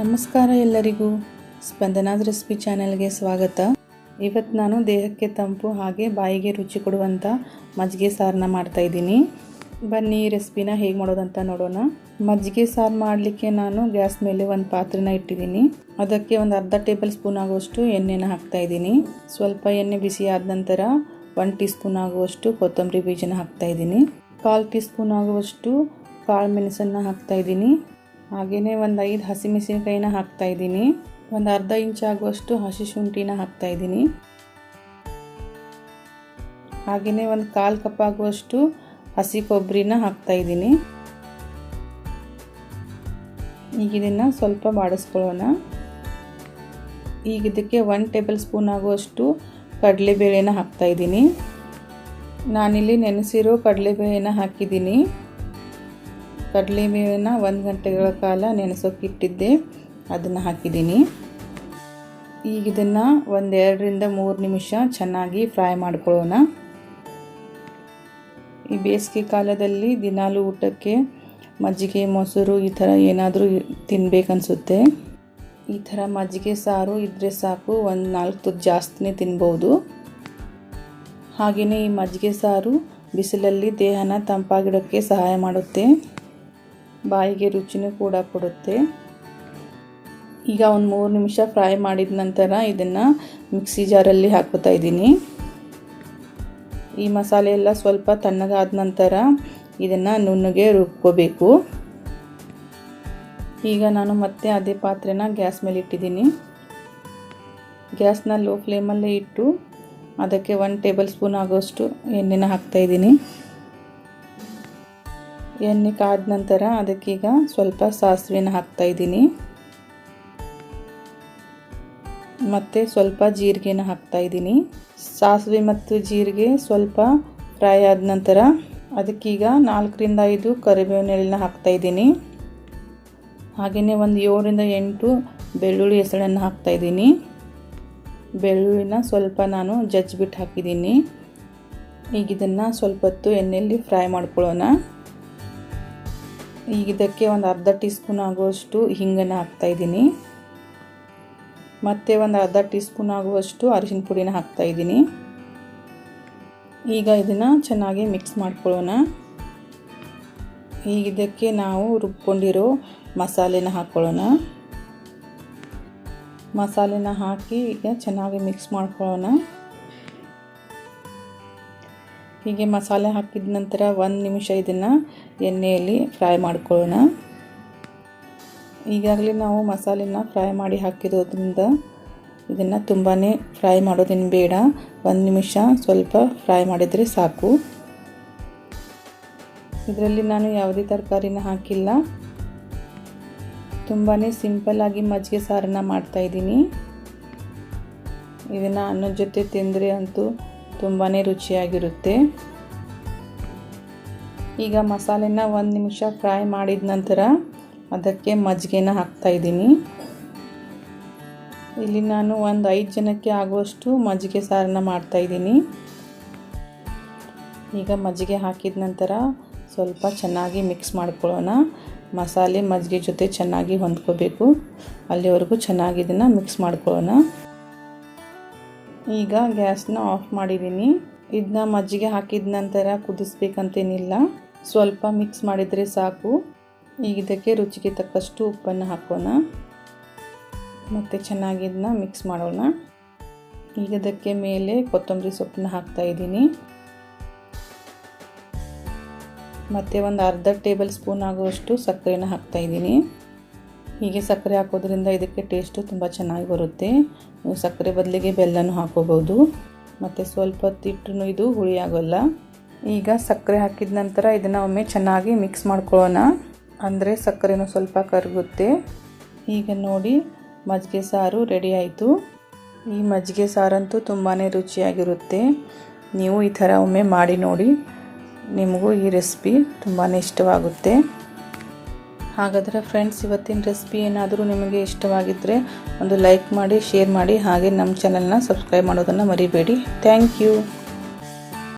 ನಮಸ್ಕಾರ ಎಲ್ಲರಿಗೂ. ಸ್ಪಂದನಾಸ್ ರೆಸಿಪಿ ಚಾನೆಲ್ಗೆ ಸ್ವಾಗತ. ಇವತ್ತು ನಾನು ದೇಹಕ್ಕೆ ತಂಪು ಹಾಗೆ ಬಾಯಿಗೆ ರುಚಿ ಕೊಡುವಂಥ ಮಜ್ಜಿಗೆ ಸಾರನ್ನ ಮಾಡ್ತಾಯಿದ್ದೀನಿ ಬನ್ನಿ ರೆಸಿಪಿನ ಹೇಗೆ ಮಾಡೋದಂತ ನೋಡೋಣ. ಮಜ್ಜಿಗೆ ಸಾರು ಮಾಡಲಿಕ್ಕೆ ನಾನು ಗ್ಯಾಸ್ ಮೇಲೆ ಒಂದು ಪಾತ್ರೆನ ಇಟ್ಟಿದ್ದೀನಿ. ಅದಕ್ಕೆ ಒಂದು ಅರ್ಧ ಟೇಬಲ್ ಸ್ಪೂನ್ ಆಗುವಷ್ಟು ಎಣ್ಣೆನ ಹಾಕ್ತಾಯಿದ್ದೀನಿ ಸ್ವಲ್ಪ ಎಣ್ಣೆ ಬಿಸಿ ಆದ ನಂತರ ಒನ್ ಟೀ ಸ್ಪೂನ್ ಆಗುವಷ್ಟು ಕೊತ್ತಂಬರಿ ಬೀಜನ ಹಾಕ್ತಾಯಿದ್ದೀನಿ ಕಾಲು ಟೀ ಸ್ಪೂನ್ ಆಗುವಷ್ಟು ಕಾಳು ಮೆಣಸನ್ನು ಹಾಕ್ತಾಯಿದ್ದೀನಿ ಹಾಗೆಯೇ ಒಂದು ಐದು ಹಸಿಮೆಣಸಿನಕಾಯಿನ ಹಾಕ್ತಾಯಿದ್ದೀನಿ ಒಂದು ಅರ್ಧ ಇಂಚ್ ಆಗುವಷ್ಟು ಹಸಿ ಶುಂಠಿನ ಹಾಕ್ತಾಯಿದ್ದೀನಿ ಹಾಗೆಯೇ ಒಂದು ಕಾಲು ಕಪ್ ಆಗುವಷ್ಟು ಹಸಿ ಕೊಬ್ಬರಿನ ಹಾಕ್ತಾಯಿದ್ದೀನಿ ಈಗ ಇದನ್ನು ಸ್ವಲ್ಪ ಬಾಡಿಸ್ಕೊಳ್ಳೋಣ. ಈಗ ಇದಕ್ಕೆ ಒನ್ ಟೇಬಲ್ ಸ್ಪೂನ್ ಆಗುವಷ್ಟು ಕಡಲೆಬೇಳೆನ ಹಾಕ್ತಾಯಿದ್ದೀನಿ ನಾನಿಲ್ಲಿ ನೆನೆಸಿರೋ ಕಡಲೆಬೇಳೆನ ಹಾಕಿದ್ದೀನಿ. ಕಡಲೆಬೇಳೆನ ಒಂದು ಗಂಟೆಗಳ ಕಾಲ ನೆನೆಸೋಕೆ ಇಟ್ಟಿದ್ದೆ ಅದನ್ನು ಹಾಕಿದ್ದೀನಿ. ಈಗ ಇದನ್ನು ಒಂದೆರಡರಿಂದ ಮೂರು ನಿಮಿಷ ಚೆನ್ನಾಗಿ ಫ್ರೈ ಮಾಡ್ಕೊಳ್ಳೋಣ. ಈ ಬೇಸಿಗೆ ಕಾಲದಲ್ಲಿ ದಿನಾಲು ಊಟಕ್ಕೆ ಮಜ್ಜಿಗೆ, ಮೊಸರು ಈ ಥರ ಏನಾದರೂ ತಿನ್ಬೇಕನ್ಸುತ್ತೆ ಈ ಥರ ಮಜ್ಜಿಗೆ, ಸಾರು ಇದ್ದರೆ ಸಾಕು. ಒಂದು ನಾಲ್ಕು ತುತ್ತು ಜಾಸ್ತಿನೇ ತಿನ್ಬೋದು. ಹಾಗೆಯೇ ಈ ಮಜ್ಜಿಗೆ, ಸಾರು ಬಿಸಿಲಲ್ಲಿ ದೇಹನ ತಂಪಾಗಿಡೋಕ್ಕೆ ಸಹಾಯ ಮಾಡುತ್ತೆ. ಬಾಯಿಗೆ ರುಚಿನೂ ಕೂಡ ಕೊಡುತ್ತೆ. ಈಗ ಒಂದು ಮೂರು ನಿಮಿಷ ಫ್ರೈ ಮಾಡಿದ ನಂತರ ಇದನ್ನು ಮಿಕ್ಸಿ ಜಾರಲ್ಲಿ ಹಾಕೋತಾ ಇದ್ದೀನಿ. ಈ ಮಸಾಲೆ ಎಲ್ಲ ಸ್ವಲ್ಪ ತಣ್ಣಗಾದ ನಂತರ ಇದನ್ನು ನುಣ್ಣಗೆ ರುಬ್ಕೋಬೇಕು. ಈಗ ನಾನು ಮತ್ತೆ ಅದೇ ಪಾತ್ರೆನ ಗ್ಯಾಸ್ ಮೇಲೆ ಇಟ್ಟಿದ್ದೀನಿ. ಗ್ಯಾಸ್ನ ಲೋ ಫ್ಲೇಮಲ್ಲೇ ಇಟ್ಟು ಅದಕ್ಕೆ ಒನ್ ಟೇಬಲ್ ಸ್ಪೂನ್ ಆಗೋಷ್ಟು ಎಣ್ಣೆನ ಹಾಕ್ತಾಯಿದ್ದೀನಿ ಎಣ್ಣೆ ಕಾದ ನಂತರ ಅದಕ್ಕೀಗ ಸ್ವಲ್ಪ ಸಾಸಿವೆನ ಹಾಕ್ತಾಯಿದ್ದೀನಿ ಮತ್ತು ಸ್ವಲ್ಪ ಜೀರಿಗೆನ ಹಾಕ್ತಾಯಿದ್ದೀನಿ ಸಾಸಿವೆ ಮತ್ತು ಜೀರಿಗೆ ಸ್ವಲ್ಪ ಫ್ರೈ ಆದ ನಂತರ ಅದಕ್ಕೀಗ ನಾಲ್ಕರಿಂದ ಐದು ಕರಿಬೇವಿನ ಹಾಕ್ತಾ ಹಾಕ್ತಾಯಿದ್ದೀನಿ ಹಾಗೆಯೇ ಒಂದು ಏಳರಿಂದ ಎಂಟು ಬೆಳ್ಳುಳ್ಳಿ ಹೆಸಳನ್ನು ಹಾಕ್ತಾಯಿದ್ದೀನಿ ಬೆಳ್ಳುಳ್ಳಿನ ಸ್ವಲ್ಪ ನಾನು ಜಜ್ಜಿಬಿಟ್ಟು ಹಾಕಿದ್ದೀನಿ. ಈಗ ಇದನ್ನು ಸ್ವಲ್ಪ ಹೊತ್ತು ಎಣ್ಣೆಯಲ್ಲಿ ಫ್ರೈ ಮಾಡ್ಕೊಳ್ಳೋಣ. ಈಗ ಇದಕ್ಕೆ ಒಂದು ಅರ್ಧ ಟೀ ಸ್ಪೂನ್ ಆಗುವಷ್ಟು ಹಿಂಗನ್ನು ಹಾಕ್ತಾಯಿದ್ದೀನಿ ಮತ್ತು ಒಂದು ಅರ್ಧ ಟೀ ಸ್ಪೂನ್ ಆಗುವಷ್ಟು ಅರಿಶಿನ ಪುಡಿನ ಹಾಕ್ತಾಯಿದ್ದೀನಿ ಈಗ ಇದನ್ನು ಚೆನ್ನಾಗಿ ಮಿಕ್ಸ್ ಮಾಡ್ಕೊಳ್ಳೋಣ. ಈಗ ಇದಕ್ಕೆ ನಾವು ರುಬ್ಕೊಂಡಿರೋ ಮಸಾಲೆನ ಹಾಕ್ಕೊಳ್ಳೋಣ ಮಸಾಲೆನ ಹಾಕಿ ಈಗ ಚೆನ್ನಾಗಿ ಮಿಕ್ಸ್ ಮಾಡ್ಕೊಳ್ಳೋಣ. ಹೀಗೆ ಮಸಾಲೆ ಹಾಕಿದ ನಂತರ ಒಂದು ನಿಮಿಷ ಇದನ್ನು ಎಣ್ಣೆಯಲ್ಲಿ ಫ್ರೈ ಮಾಡ್ಕೊಳ್ಳೋಣ. ಈಗಾಗಲೇ ನಾವು ಮಸಾಲೆನ ಫ್ರೈ ಮಾಡಿ ಹಾಕಿರೋದ್ರಿಂದ ಇದನ್ನು ತುಂಬಾ ಫ್ರೈ ಮಾಡೋದೇನು ಬೇಡ. ಒಂದು ನಿಮಿಷ ಸ್ವಲ್ಪ ಫ್ರೈ ಮಾಡಿದರೆ ಸಾಕು. ಇದರಲ್ಲಿ ನಾನು ಯಾವುದೇ ತರಕಾರಿನ ಹಾಕಿಲ್ಲ. ತುಂಬಾ ಸಿಂಪಲ್ಲಾಗಿ ಮಜ್ಜಿಗೆ ಸಾರನ್ನು ಮಾಡ್ತಾಯಿದ್ದೀನಿ ಇದನ್ನು ಅನ್ನದ ಜೊತೆ ತಿಂದರೆ ಅಂತೂ ತುಂಬಾ ರುಚಿಯಾಗಿರುತ್ತೆ. ಈಗ ಮಸಾಲೆನ ಒಂದು ನಿಮಿಷ ಫ್ರೈ ಮಾಡಿದ ನಂತರ ಅದಕ್ಕೆ ಮಜ್ಜಿಗೆನ ಹಾಕ್ತಾಯಿದ್ದೀನಿ ಇಲ್ಲಿ ನಾನು ಒಂದು ಐದು ಜನಕ್ಕೆ ಆಗುವಷ್ಟು ಮಜ್ಜಿಗೆ ಸಾರನ್ನ ಮಾಡ್ತಾಯಿದ್ದೀನಿ ಈಗ ಮಜ್ಜಿಗೆ ಹಾಕಿದ ನಂತರ ಸ್ವಲ್ಪ ಚೆನ್ನಾಗಿ ಮಿಕ್ಸ್ ಮಾಡ್ಕೊಳ್ಳೋಣ. ಮಸಾಲೆ ಮಜ್ಜಿಗೆ ಜೊತೆ ಚೆನ್ನಾಗಿ ಹೊಂದ್ಕೋಬೇಕು. ಅಲ್ಲಿವರೆಗೂ ಚೆನ್ನಾಗಿ ಇದನ್ನು ಮಿಕ್ಸ್ ಮಾಡ್ಕೊಳ್ಳೋಣ. ಈಗ ಗ್ಯಾಸ್ನ ಆಫ್ ಮಾಡಿದ್ದೀನಿ. ಇದನ್ನ ಮಜ್ಜಿಗೆ ಹಾಕಿದ ನಂತರ ಕುದಿಸ್ಬೇಕಂತೇನಿಲ್ಲ. ಸ್ವಲ್ಪ ಮಿಕ್ಸ್ ಮಾಡಿದರೆ ಸಾಕು. ಈಗ ಇದಕ್ಕೆ ರುಚಿಗೆ ತಕ್ಕಷ್ಟು ಉಪ್ಪನ್ನು ಹಾಕೋಣ. ಮತ್ತು ಚೆನ್ನಾಗಿ ಇದನ್ನ ಮಿಕ್ಸ್ ಮಾಡೋಣ. ಈಗ ಇದಕ್ಕೆ ಮೇಲೆ ಕೊತ್ತಂಬರಿ ಸೊಪ್ಪನ್ನ ಹಾಕ್ತಾಯಿದ್ದೀನಿ ಮತ್ತು ಒಂದು ಅರ್ಧ ಟೇಬಲ್ ಸ್ಪೂನ್ ಆಗುವಷ್ಟು ಸಕ್ಕರೆನ ಹಾಕ್ತಾಯಿದ್ದೀನಿ ಹೀಗೆ ಸಕ್ಕರೆ ಹಾಕೋದ್ರಿಂದ ಇದಕ್ಕೆ ಟೇಸ್ಟು ತುಂಬ ಚೆನ್ನಾಗಿ ಬರುತ್ತೆ. ನೀವು ಸಕ್ಕರೆ ಬದಲಿಗೆ ಬೆಲ್ಲನೂ ಹಾಕೋಬೋದು ಮತ್ತು ಸ್ವಲ್ಪ ಹೊತ್ತಿಟ್ಟು ಇದು ಹುಳಿ ಆಗೋಲ್ಲ. ಈಗ ಸಕ್ಕರೆ ಹಾಕಿದ ನಂತರ ಇದನ್ನು ಒಮ್ಮೆ ಚೆನ್ನಾಗಿ ಮಿಕ್ಸ್ ಮಾಡ್ಕೊಳ್ಳೋಣ. ಅಂದರೆ ಸಕ್ಕರೆನೂ ಸ್ವಲ್ಪ ಕರಗುತ್ತೆ. ಈಗ ನೋಡಿ, ಮಜ್ಜಿಗೆ ಸಾರು ರೆಡಿ ಆಯಿತು. ಈ ಮಜ್ಜಿಗೆ ಸಾರಂತೂ ತುಂಬಾ ರುಚಿಯಾಗಿರುತ್ತೆ. ನೀವು ಈ ಥರ ಒಮ್ಮೆ ಮಾಡಿ ನೋಡಿ, ನಿಮಗೂ ಈ ರೆಸಿಪಿ ತುಂಬಾ ಇಷ್ಟವಾಗುತ್ತೆ. ಹಾಗಾದರೆ ಫ್ರೆಂಡ್ಸ್ ಇವತ್ತಿನ ರೆಸಿಪಿ ಏನಾದರೂ ನಿಮಗೆ ಇಷ್ಟವಾಗಿದ್ದರೆ ಒಂದು ಲೈಕ್ ಮಾಡಿ ಶೇರ್ ಮಾಡಿ, ಹಾಗೆ ನಮ್ಮ ಚಾನಲ್ನ ಸಬ್ಸ್ಕ್ರೈಬ್ ಮಾಡೋದನ್ನು ಮರಿಬೇಡಿ. Thank you